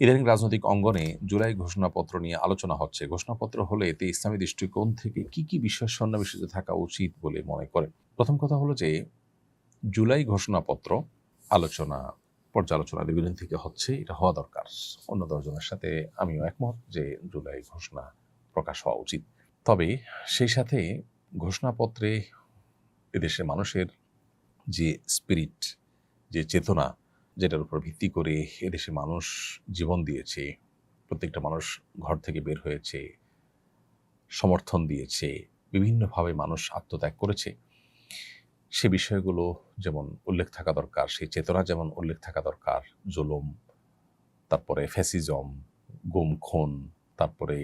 ইদানিং রাজনৈতিক অঙ্গনে জুলাই ঘোষণাপত্র নিয়ে আলোচনা হচ্ছে। ঘোষণাপত্র হলে এতে ইসলামী দৃষ্টিকোণ থেকে কি কি বিষয় সন্নিবেশিত থাকা উচিত বলে মনে করেন? প্রথম কথা হলো যে, জুলাই ঘোষণাপত্র আলোচনা, পর্যালোচনা দীর্ঘদিন থেকে হচ্ছে, এটা হওয়া দরকার। অন্য দশজনের সাথে আমিও একমত যে, জুলাই ঘোষণা প্রকাশ হওয়া উচিত। তবে সেই সাথে ঘোষণাপত্রে এদেশের মানুষের যে স্পিরিট যে চেতনা যেটার উপর ভিত্তি করে এদেশে মানুষ জীবন দিয়েছে, প্রত্যেকটা মানুষ ঘর থেকে বের হয়েছে, সমর্থন দিয়েছে, বিভিন্নভাবে মানুষ আত্মত্যাগ করেছে। সে বিষয়গুলো যেমন উল্লেখ থাকা দরকার, সেই চেতনা যেমন উল্লেখ থাকা দরকার, জুলুম, তারপরে ফ্যাসিজম, গুম, খুন, তারপরে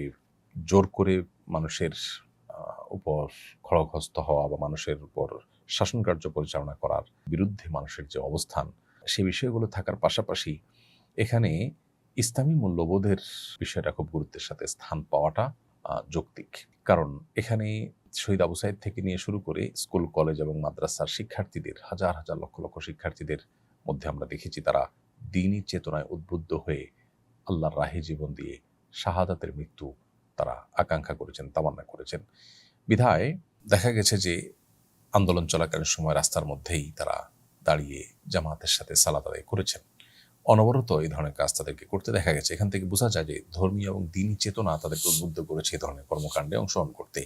জোর করে মানুষের উপর খড়গহস্ত হওয়া বা মানুষের উপর শাসন কার্য পরিচালনা করার বিরুদ্ধে মানুষের যে অবস্থান সেই বিষয়গুলো থাকার পাশাপাশি এখানে ইসলামী মূল্যবোধের বিষয়টা খুব গুরুত্বের সাথে স্থান পাওয়াটা যৌক্তিক। কারণ এখানে শহীদ আবু সাইদ থেকে নিয়ে শুরু করে স্কুল, কলেজ এবং মাদ্রাসার শিক্ষার্থীদের, হাজার হাজার লক্ষ লক্ষ শিক্ষার্থীদের মধ্যে আমরা দেখেছি তারা দিনই চেতনায় উদ্বুদ্ধ হয়ে আল্লাহর রাহে জীবন দিয়ে শাহাদাতের মৃত্যু তারা আকাঙ্ক্ষা করেছেন, তামান্না করেছেন। বিধায় দেখা গেছে যে আন্দোলন চলাকালীন সময় রাস্তার মধ্যেই তারা দাঁড়িয়ে জামাতের সাথে সালাদ আদায় করেছেন। অনবরত এই ধরনের কাজ তাদেরকে করতে দেখা গেছে। এখান থেকে বোঝা যায় যে ধর্মীয় এবং দিনী চেতনা তাদেরকে উদ্বুদ্ধ করেছে এই ধরনের কর্মকাণ্ডে অংশগ্রহণ করতে।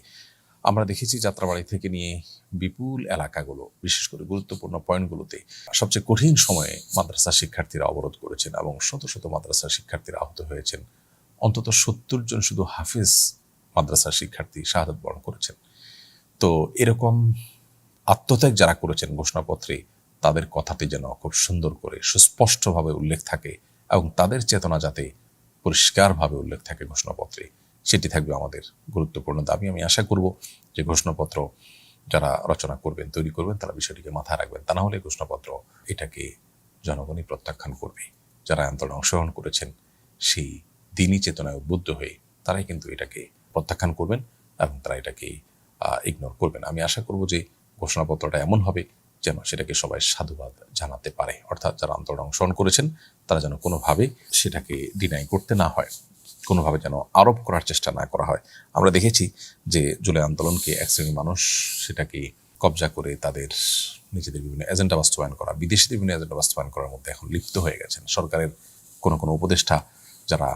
আমরা দেখেছি যাত্রাবাড়ি থেকে নিয়ে বিপুল এলাকাগুলো, বিশেষ করে গুরুত্বপূর্ণ পয়েন্টগুলোতে সবচেয়ে কঠিন সময়ে মাদ্রাসা শিক্ষার্থীরা অবরোধ করেছেন এবং শত শত মাদ্রাসা শিক্ষার্থীরা আহত হয়েছেন। অন্তত সত্তর জন শুধু হাফিজ মাদ্রাসার শিক্ষার্থী শাহাদত বরণ করেছেন। তো এরকম আত্মত্যাগ যারা করেছেন ঘোষণাপত্রে তাদের কথাতে যেন খুব সুন্দর করে, সুস্পষ্টভাবে উল্লেখ থাকে এবং তাদের চেতনা যাতে পরিষ্কারভাবে উল্লেখ থাকে ঘোষণাপত্রে, সেটি থাকবে আমাদের গুরুত্বপূর্ণ দাবি। আমি আশা করব যে ঘোষণাপত্র যারা রচনা করবেন, তৈরি করবেন, তারা বিষয়টিকে মাথায় রাখবেন। তা না হলে ঘোষণাপত্র এটাকে জনগণই প্রত্যাখ্যান করবে। যারা আন্দোলনে অংশগ্রহণ করেছেন, সেই দিনই চেতনায় উদ্বুদ্ধ হয়ে তারাই কিন্তু এটাকে প্রত্যাখ্যান করবেন এবং তারা এটাকে ইগনোর করবেন। আমি আশা করব যে ঘোষণাপত্রটা এমন হবে যেন সেটাকে সবাই সাধুবাদ জানাতে পারে। অর্থাৎ যারা আন্দোলনে অংশগ্রহণ করেছেন, তারা যেন কোনোভাবে সেটাকে ডিনাই করতে না হয়, কোনোভাবে যেন আরোপ করার চেষ্টা না করা হয়। আমরা দেখেছি যে জুলাই আন্দোলনকে এক শ্রেণির মানুষ সেটাকে কবজা করে তাদের নিজেদের বিভিন্ন এজেন্ডা বাস্তবায়ন করা, বিদেশিদের বিভিন্ন এজেন্ডা বাস্তবায়ন করার মধ্যে এখন লিপ্ত হয়ে গেছেন। সরকারের কোনো কোনো উপদেষ্টা যারা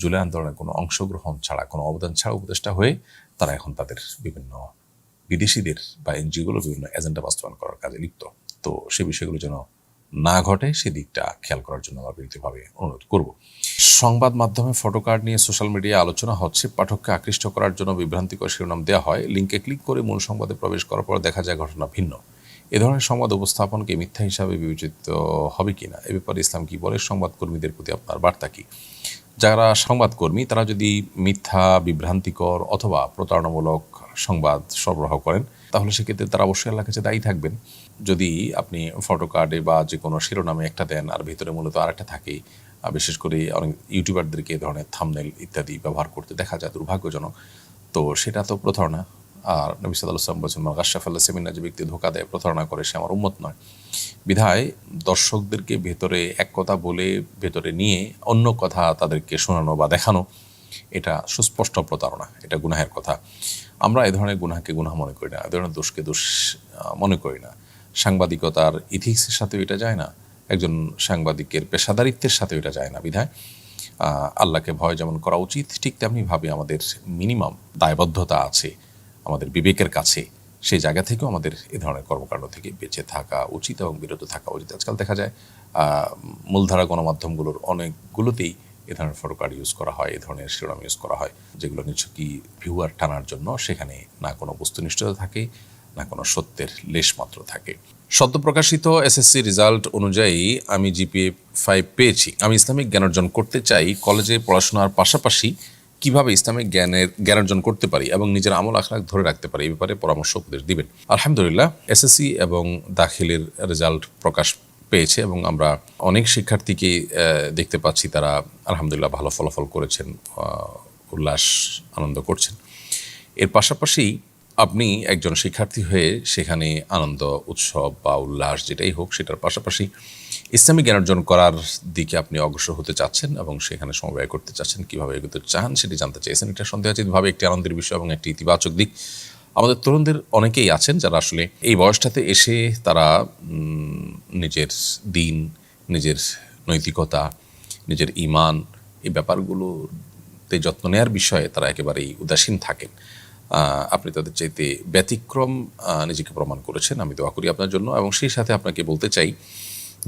জুলাই আন্দোলনের কোনো অংশগ্রহণ ছাড়া, কোনো অবদান ছাড়া উপদেষ্টা হয়ে তারা এখন তাদের বিভিন্ন বিদেশিদের বা এনজিওগুলো বিভিন্ন এজেন্ডা বাস্তবায়ন করার কাজে লিপ্ত। তো সে বিষয়গুলো যেন না ঘটে সেদিকটা খেয়াল করার জন্য আমরা বিনীতভাবে অনুরোধ করব। সংবাদ মাধ্যমে ফটো কার্ড নিয়ে সোশ্যাল মিডিয়ায় আলোচনা হচ্ছে। পাঠককে আকৃষ্ট করার জন্য বিভ্রান্তিকর শিরোনাম দেওয়া হয়। লিঙ্কে ক্লিক করে মূল সংবাদে প্রবেশ করার পর দেখা যায় ঘটনা ভিন্ন। এ ধরনের সংবাদ উপস্থাপনকে মিথ্যা হিসাবে বিবেচিত হবে কিনা? এ ব্যাপারে ইসলাম কি বলে? সংবাদকর্মীদের প্রতি আপনার বার্তা কি? যারা সংবাদকর্মী, তারা যদি মিথ্যা, বিভ্রান্তিকর অথবা প্রতারণামূলক সংবাদ সরবরাহ করেন, তাহলে সেক্ষেত্রে তারা অবশ্যই আল্লাহ কাছে দায়ী থাকবেন। যদি আপনি ফটো কার্ডে বা যে কোনো শিরোনামে একটা দেন, আর ভিতরে মূলত আরেকটা থাকে বিশেষ করে অনেক ইউটিউবারদেরকে এ ধরনের থামনেল ইত্যাদি ব্যবহার করতে দেখা যায়, দুর্ভাগ্যজনক। তো সেটা তো প্রতারণা। আর নবী সাল্লাম বলছেন মাগাশাফ আল্লাহ সেমিনা যে ব্যক্তি ধোকা দেয়, প্রতারণা করে, সে আমার উন্মত নয়। বিধায় দর্শকদেরকে ভেতরে এক কথা বলে, ভেতরে নিয়ে অন্য কথা তাদেরকে শোনানো বা দেখানো, এটা সুস্পষ্ট প্রতারণা, এটা গুনাহের কথা। আমরা এ ধরনের গুনাহকে গুনাহ মনে করি না, এ ধরনের দোষকে দোষ মনে করি না। সাংবাদিকতার ইথিক্সের সাথেও এটা যায় না, একজন সাংবাদিকের পেশাদারিত্বের সাথেও এটা যায় না, বিধায় আল্লাহকে ভয় যেমন করা উচিত, ঠিক তেমনিভাবে আমাদের মিনিমাম দায়বদ্ধতা আছে। আমাদের বিবেকের কাছে, সেই জায়গা থেকেও আমাদের এ ধরনের কর্মকাণ্ড থেকে বেঁচে থাকা উচিত এবং বিরত থাকা উচিত। আজকাল দেখা যায় মূলধারা গণমাধ্যমগুলোর অনেকগুলোতেই এ ধরনের ফটো কার্ড ইউজ করা হয়, এ ধরনের শিরোনাম ইউজ করা হয়, যেগুলো নিছকই ভিউয়ার টানার জন্য সেখানে না কোনো বস্তুনিষ্ঠতা থাকে, না কোনো সত্যের লেশ মাত্র থাকে সদ্য প্রকাশিত এসএসসি রেজাল্ট অনুযায়ী আমি জিপিএ ফাইভ পেয়েছি। আমি ইসলামিক জ্ঞান অর্জন করতে চাই, কলেজে পড়াশোনার পাশাপাশি কীভাবে ইসলামিক জ্ঞানের জ্ঞান অর্জন করতে পারি এবং নিজের আমল আখলাক ধরে রাখতে পারি, এই ব্যাপারে পরামর্শ উপদেশ দিবেন। আলহামদুলিল্লাহ এসএসসি এবং দাখিলের রেজাল্ট প্রকাশ পেয়েছে এবং আমরা অনেক শিক্ষার্থীকে দেখতে পাচ্ছি, তারা আলহামদুলিল্লাহ ভালো ফলাফল করেছেন উল্লাস আনন্দ করছেন। এর পাশাপাশি আপনি একজন শিক্ষার্থী হয়ে সেখানে আনন্দ, উৎসব বা উল্লাস যেটাই হোক, সেটার পাশাপাশি ইসলামী জ্ঞান অর্জন করার দিকে আপনি অগ্রসর হতে চাচ্ছেন এবং সেখানে সমবায় করতে চাচ্ছেন, কীভাবে এগোতে চান সেটি জানতে চাইছেন এটা সন্দেহাতীতভাবে একটি আনন্দের বিষয় এবং একটি ইতিবাচক দিক। আমাদের তরুণদের অনেকেই আছেন যারা আসলে এই বয়সটাতে এসে তারা নিজের দিন, নিজের নৈতিকতা, নিজের ইমান এই ব্যাপারগুলোতে যত্ন নেওয়ার বিষয়ে তারা একেবারেই উদাসীন থাকেন। আপনি তাদের চাইতে ব্যতিক্রম নিজেকে প্রমাণ করেছেন। আমি দোয়া করি আপনার জন্য এবং সেই সাথে আপনাকে বলতে চাই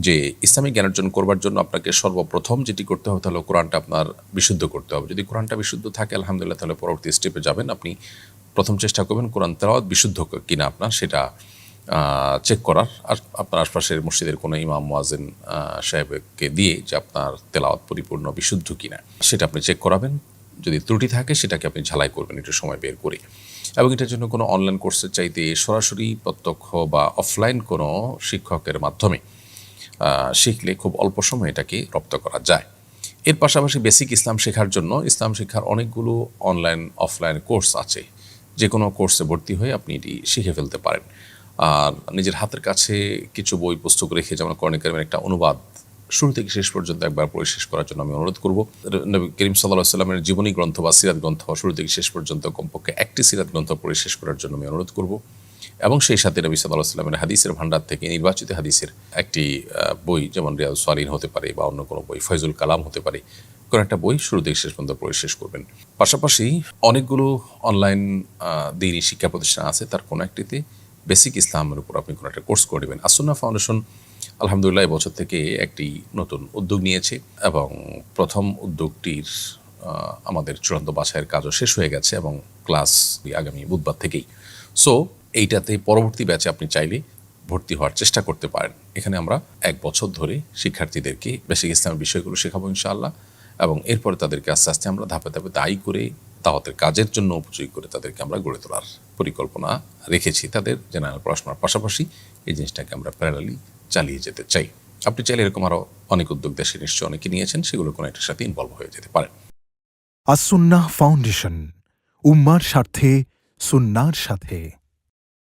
যে ইসলামিক জ্ঞান অর্জন করবার জন্য আপনাকে সর্বপ্রথম যেটি করতে হবে, তাহলে কোরআনটা আপনার বিশুদ্ধ করতে হবে। যদি কোরআনটা বিশুদ্ধ থাকে, আলহামদুলিল্লাহ, তাহলে পরবর্তী স্টেপে যাবেন। আপনি প্রথম চেষ্টা করবেন কোরআন তেলাওয়াত বিশুদ্ধ কিনা আপনার, সেটা চেক করার। আর আপনার আশপাশের মসজিদের কোনো ইমাম মোয়াজেন সাহেবকে দিয়ে যে আপনার তেলাওয়াত পরিপূর্ণ বিশুদ্ধ কিনা, সেটা আপনি চেক করাবেন। যদি ত্রুটি থাকে, সেটাকে আপনি ঝালাই করবেন, একটু সময় বের করে। এবং এটার জন্য কোনো অনলাইন কোর্সের চাইতে সরাসরি প্রত্যক্ষ বা অফলাইন কোনো শিক্ষকের মাধ্যমে শিখলে খুব অল্প সময়ে এটাকে রপ্ত করা যায়। এর পাশাপাশি বেসিক ইসলাম শেখার জন্য ইসলাম শিক্ষার অনেকগুলো অনলাইন অফলাইন কোর্স আছে। যে কোনো কোর্সে ভর্তি হয়ে আপনি এটি শিখে ফেলতে পারেন। আর নিজের হাতের কাছে কিছু বই, পুস্তক রেখে যেমন কর্ণিকারের একটা অনুবাদ, শুরু থেকে শেষ পর্যন্ত একবার পড়ে শেষ করার জন্য আমি অনুরোধ করব। নবী করিম সাল্লাহ সাল্লামের জীবনী গ্রন্থ বা সিরাত গ্রন্থ শুরু থেকে শেষ পর্যন্ত কমপক্ষে একটি সিরাত গ্রন্থ পড়ে শেষ করার জন্য আমি অনুরোধ করব। এবং সেই সাথে নবী সাল্লাহ সাল্লামের হাদিসের ভান্ডার থেকে নির্বাচিত হাদিসের একটি বই, যেমন রিয়াজ সালিন হতে পারে বা অন্য কোনো বই, ফয়জুল কালাম হতে পারে, কোনো একটা বই শুরু থেকে শেষ পর্যন্ত পড়ে শেষ করবেন। পাশাপাশি অনেকগুলো অনলাইন দিনই শিক্ষা প্রতিষ্ঠান আছে, তার কোনো একটিতে বেসিক ইসলামের উপর আপনি কোনো একটা কোর্স করে দেবেন আসুন্না ফাউন্ডেশন আলহামদুলিল্লাহ এবছর থেকে একটি নতুন উদ্যোগ নিয়েছে এবং প্রথম উদ্যোগটির আমাদের চূড়ান্ত বাছাইয়ের কাজও শেষ হয়ে গেছে এবং ক্লাস আগামী বুধবার থেকেই। সো এইটাতে পরবর্তী ব্যাচে আপনি চাইলে ভর্তি হওয়ার চেষ্টা করতে পারেন। এখানে আমরা এক বছর ধরে শিক্ষার্থীদেরকে বেসিক ইসলামের বিষয়গুলো শেখাবো ইনশাআল্লাহ এবং এরপরে তাদেরকে আস্তে আস্তে আমরা ধাপে ধাপে দায়ী করে দাওয়াতের কাজের জন্য উপযোগী করে তাদেরকে আমরা গড়ে তোলার পরিকল্পনা রেখেছি। তাদের জেনারেল পড়াশোনার পাশাপাশি এই জিনিসটাকে আমরা প্যারালি চালিয়ে যেতে চাই। আপনি চাইলে এরকম আরও অনেক উদ্যোগ দেশে নিশ্চয়ই অনেকে নিয়েছেন, সেগুলো কোনো একটার সাথে ইনভলভ হয়ে যেতে পারেন আসুন্নাহ ফাউন্ডেশন, উম্মার স্বার্থে, সুন্নার সাথে।